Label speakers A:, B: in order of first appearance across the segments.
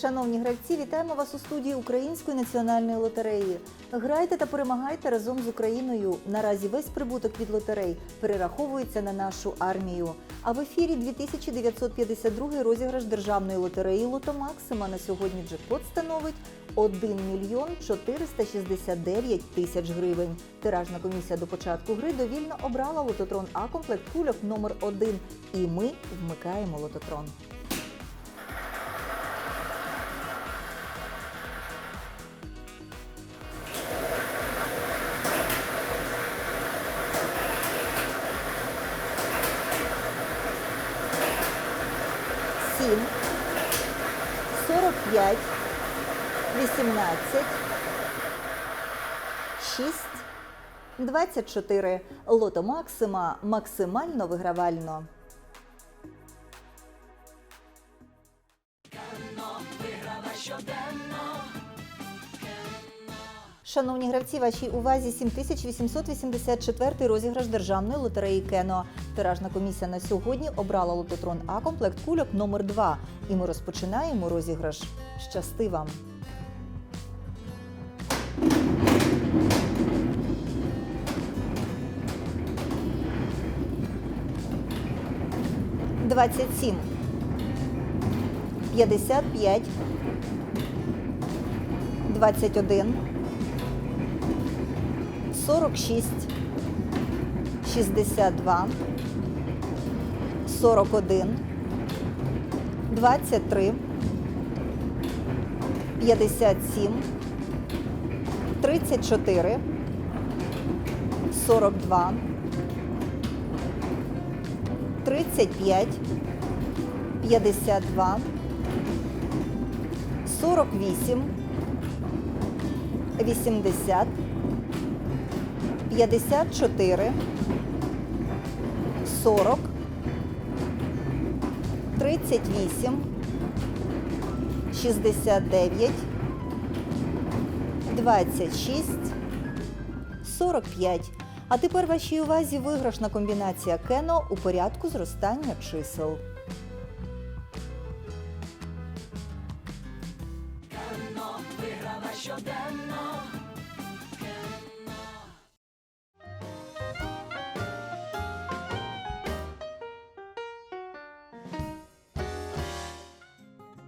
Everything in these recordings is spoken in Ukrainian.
A: Шановні гравці, вітаємо вас у студії Української національної лотереї. Грайте та перемагайте разом з Україною. Наразі весь прибуток від лотерей перераховується на нашу армію. А в ефірі 2952 розіграш державної лотереї Лото Максима на сьогодні джекпот становить 1 мільйон 469 тисяч гривень. Тиражна комісія до початку гри довільно обрала лототрон А комплект кульок номер 1 І ми вмикаємо лототрон. Сім, сорок п'ять, вісімнадцять, шість, двадцять чотири. Лото Максима максимально вигравально. Шановні гравці, вашій увазі 7884 розіграш державної лотереї Кено. Тиражна комісія на сьогодні обрала лототрон А комплект кульок номер 2 І ми розпочинаємо розіграш. Щасти вам! Двадцять сім. П'ятдесят п'ять. Двадцять один. 46, 62, 41, 23, 57, 34, 42, 35, 52, 48, 80, 54, 40, 38, 69, 26, 45. А тепер вашій увазі виграшна комбінація кено у порядку зростання чисел.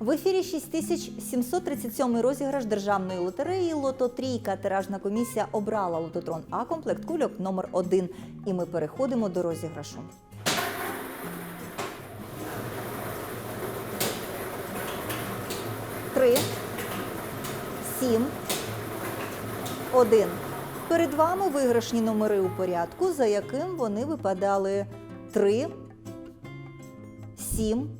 A: В ефірі 6737 розіграш державної лотереї Лото Трійка. Тиражна комісія обрала лототрон, а комплект кульок номер 1 І ми переходимо до розіграшу. Три, сім, один. Перед вами виграшні номери у порядку, за яким вони випадали: три, сім.